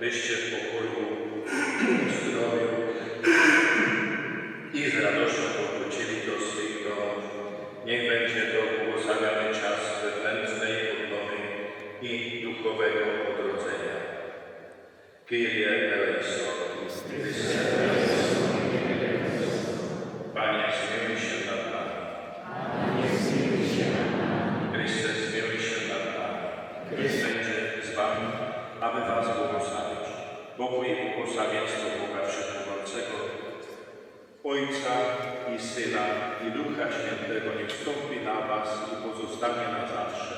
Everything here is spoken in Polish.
byście w pokoju, w zdrowiu i z radością powrócili do swych domów. Niech będzie to błogosławiony czas wewnętrznej odnowy i duchowego odrodzenia. Kyrie eleison. Panie, zmiłuj się nad nami. Chryste, zmiłuj się nad nami. Chryste, z Wami, aby Was błogosławieństwo Boga Wszechmogącego, Ojca i Syna i Ducha Świętego niech wstąpi na was i pozostanie na zawsze.